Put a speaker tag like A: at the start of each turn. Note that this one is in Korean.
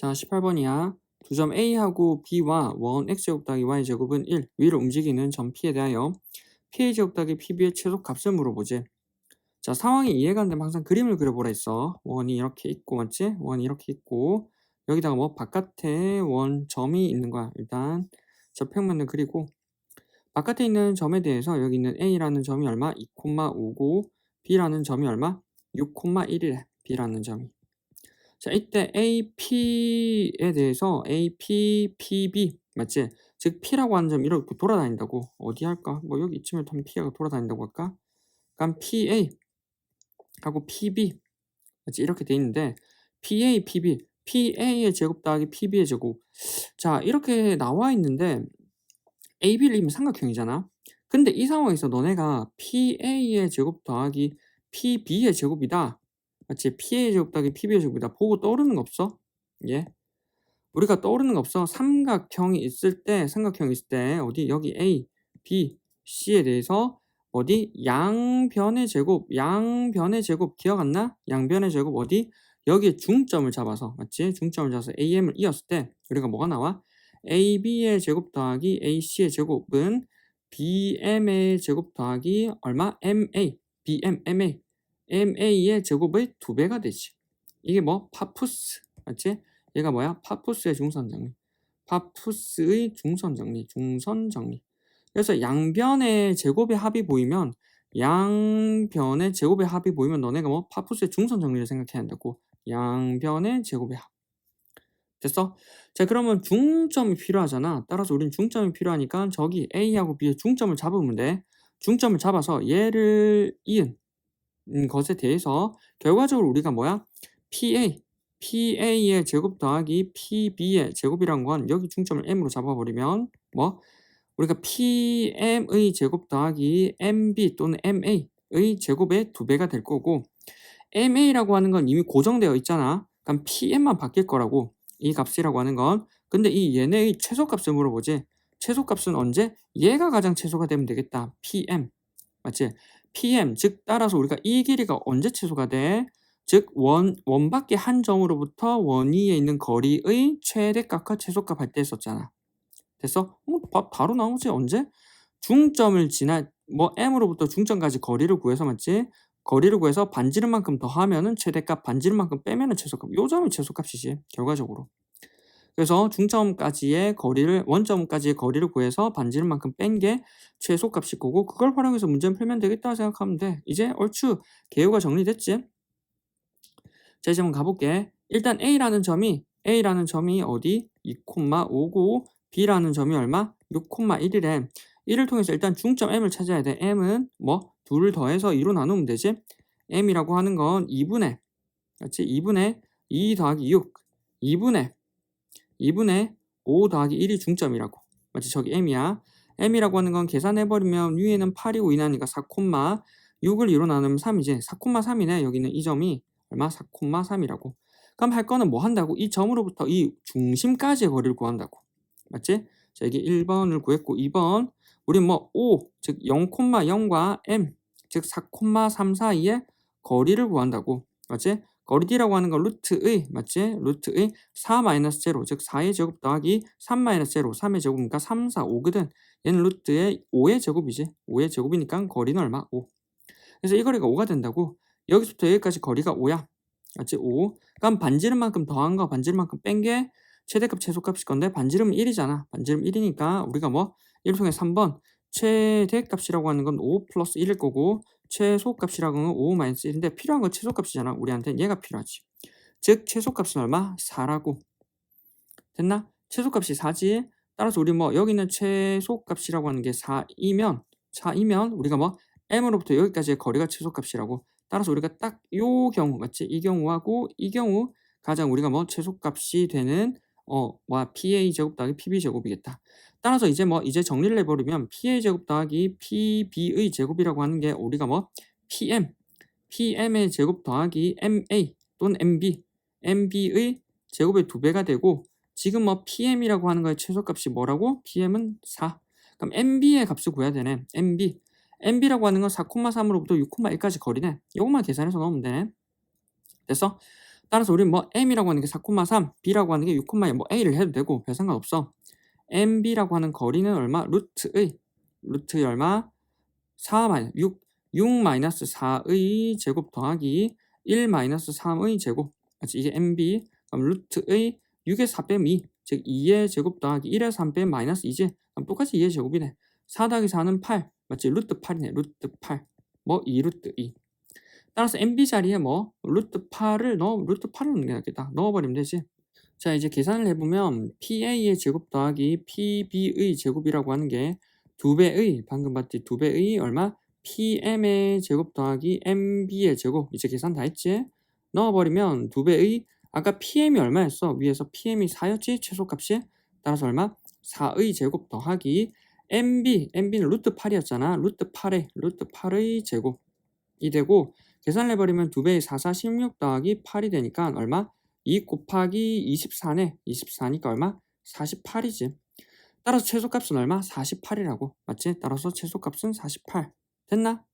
A: 자, 18번이야. 두 점 A하고 B와 원 X제곱 더하기 Y제곱은 1 위로 움직이는 점 P에 대하여 PA제곱 더하기 PB의 최소 값을 물어보지. 자, 상황이 이해가 안 되면 항상 그림을 그려보라 했어. 원이 이렇게 있고, 맞지? 원이 이렇게 있고, 여기다가 뭐 바깥에 원 점이 있는 거야. 일단 저 평면을 그리고 바깥에 있는 점에 대해서 여기 있는 A라는 점이 얼마? 2,5고 B라는 점이 얼마? 6,1이래. B라는 점이. 자, 이때 AP에 대해서 AP, PB 맞지? 즉 P라고 하는 점 이렇게 돌아다닌다고 어디 할까? 뭐 여기 이쯤에 하면 P가 돌아다닌다고 할까? 그럼 PA 하고 PB 맞지? 이렇게 돼 있는데 PA, PB PA의 제곱 더하기 PB의 제곱 자 이렇게 나와 있는데 AB를 이미 삼각형이잖아 근데 이 상황에서 너네가 PA의 제곱 더하기 PB의 제곱이다 맞지? PA의 제곱 더하기 PB의 제곱이다 보고 떠오르는 거 없어? 예 우리가 떠오르는 거 없어? 삼각형이 있을 때 삼각형이 있을 때 어디 여기 A, B, C에 대해서 어디 양변의 제곱 양변의 제곱 기억 안 나? 양변의 제곱 어디? 여기에 중점을 잡아서 맞지? 중점을 잡아서 AM을 이었을 때 우리가 뭐가 나와? AB의 제곱 더하기 AC의 제곱은 BM의 제곱 더하기 얼마? MA BM, MA MA의 제곱의 두 배가 되지. 이게 뭐? 파푸스. 맞지? 얘가 뭐야? 파푸스의 중선 정리. 파푸스의 중선 정리. 중선 정리. 그래서 양변의 제곱의 합이 보이면 양변의 제곱의 합이 보이면 너네가 뭐? 파푸스의 중선 정리를 생각해야 한다고. 양변의 제곱의 합. 됐어? 자 그러면 중점이 필요하잖아. 따라서 우린 중점이 필요하니까 저기 A하고 B의 중점을 잡으면 돼. 중점을 잡아서 얘를 이은 것에 대해서 결과적으로 우리가 뭐야? PA PA의 제곱 더하기 PB의 제곱이란 건 여기 중점을 M으로 잡아버리면 뭐 우리가 PM의 제곱 더하기 MB 또는 MA의 제곱의 두 배가 될 거고 MA라고 하는 건 이미 고정되어 있잖아. 그럼 PM만 바뀔 거라고 이 값이라고 하는 건 근데 이 얘네의 최소값을 물어보지. 최소값은 언제? 얘가 가장 최소가 되면 되겠다. PM 맞지? PM 즉 따라서 우리가 이 길이가 언제 최소가 돼? 즉 원, 원밖에 한 점으로부터 원 위에 있는 거리의 최대값과 최소값 썼잖아. 됐어? 뭐 바, 바로 나오지 언제? 중점을 지나 뭐 m으로부터 중점까지 거리를 구해서 맞지? 거리를 구해서 반지름만큼 더하면은 최대값, 반지름만큼 빼면은 최소값. 요 점이 최소값이지 결과적으로. 그래서 중점까지의 거리를 원점까지의 거리를 구해서 반지름만큼 뺀 게 최소값일 거고 그걸 활용해서 문제를 풀면 되겠다 생각하면 돼. 이제 얼추 개요가 정리됐지? 자 이제 한번 가볼게. 일단 A라는 점이 A라는 점이 어디? 2,5고 B라는 점이 얼마? 6,1이래. 이를 통해서 일단 중점 M을 찾아야 돼. M은 뭐? 둘을 더해서 2로 나누면 되지? M이라고 하는 건 2분의 그렇지? 2분의 2 더하기 6 2분의 2분의 5 더하기 1이 중점이라고 맞지? 저기 M이야. M이라고 하는 건 계산해버리면 위에는 8이고 이나니까 4,6을 2로 나누면 3이지. 4,3이네. 여기는 이 점이 얼마? 4,3이라고. 그럼 할 거는 뭐 한다고? 이 점으로부터 이 중심까지의 거리를 구한다고. 맞지? 자, 이게 1번을 구했고 2번 우리 뭐 5, 즉 0,0과 m, 즉 4,3 사이의 거리를 구한다고. 맞지? 거리 D라고 하는 건 루트의, 맞지? 루트의 4 마이너스 제로, 즉 4의 제곱 더하기 3 마이너스 제로, 3의 제곱이니까 3, 4, 5거든. 얘는 루트의 5의 제곱이지. 5의 제곱이니까 거리는 얼마? 5. 그래서 이 거리가 5가 된다고. 여기서부터 여기까지 거리가 5야. 맞지? 5. 그럼 반지름 만큼 더한 거, 반지름 만큼 뺀 게 최대값 최소값일 건데 반지름은 1이잖아. 반지름 1이니까 우리가 뭐 1을 통해 3번 최대값이라고 하는 건 5 플러스 1일 거고 최소값이라고 하는 건5 마이너스 1인데 필요한 건 최소값이잖아. 우리한테는 얘가 필요하지. 즉 최소값은 얼마? 4라고. 됐나? 최소값이 4지. 따라서 우리 뭐 여기는 최소값이라고 하는 게 4이면 4이면 우리가 뭐 m으로부터 여기까지의 거리가 최소값이라고. 따라서 우리가 딱 요 경우 맞지? 이 경우하고 이 경우 가장 우리가 뭐 최소값이 되는 어, 와 PA 제곱 더하기 PB 제곱이겠다. 따라서 이제 뭐 이제 정리를 해버리면 PA 제곱 더하기 PB의 제곱이라고 하는 게 우리가 뭐 PM, PM의 제곱 더하기 MA 또는 MB, MB의 제곱의 두 배가 되고 지금 뭐 PM이라고 하는 거의 최소값이 뭐라고? PM은 4. 그럼 MB의 값을 구해야 되네. MB. MB라고 하는 건 4,3으로부터 6,1까지 거리네. 이것만 계산해서 넣으면 되네. 됐어? 따라서 우리는 뭐 m이라고 하는 게 4,3, b라고 하는 게 6,2, 뭐 a를 해도 되고 별 상관없어. mb라고 하는 거리는 얼마? 루트의 루트의 얼마? 4 마이너스 6, 6 마이너스 4의 제곱 더하기 1 마이너스 3의 제곱. 맞지? 이게 mb. 그럼 루트의 6의 4 빼면 2, 즉 2의 제곱 더하기 1의 3 빼면 마이너스 2지. 그럼 똑같이 2의 제곱이네. 4 더하기 4는 8. 맞지? 루트 8이네. 루트 8. 뭐 2 루트 2. 따라서 MB 자리에 뭐 루트 8을 넣어 루트 8을 넣는 게 낫겠다. 넣어버리면 되지. 자 이제 계산을 해보면 PA의 제곱 더하기 PB의 제곱이라고 하는 게 두 배의 방금 봤지 두 배의 얼마 PM의 제곱 더하기 MB의 제곱 이제 계산 다 했지? 넣어버리면 두 배의 아까 PM이 얼마였어? 위에서 PM이 4였지 최소값이 따라서 얼마? 4의 제곱 더하기 MB MB는 루트 8이었잖아 루트 8의 루트 8의 제곱이 되고 계산을 해버리면 2배의 4, 4, 16 더하기 8이 되니까 얼마? 2 곱하기 24네. 24니까 얼마? 48이지. 따라서 최소값은 얼마? 48이라고. 맞지? 따라서 최소값은 48. 됐나?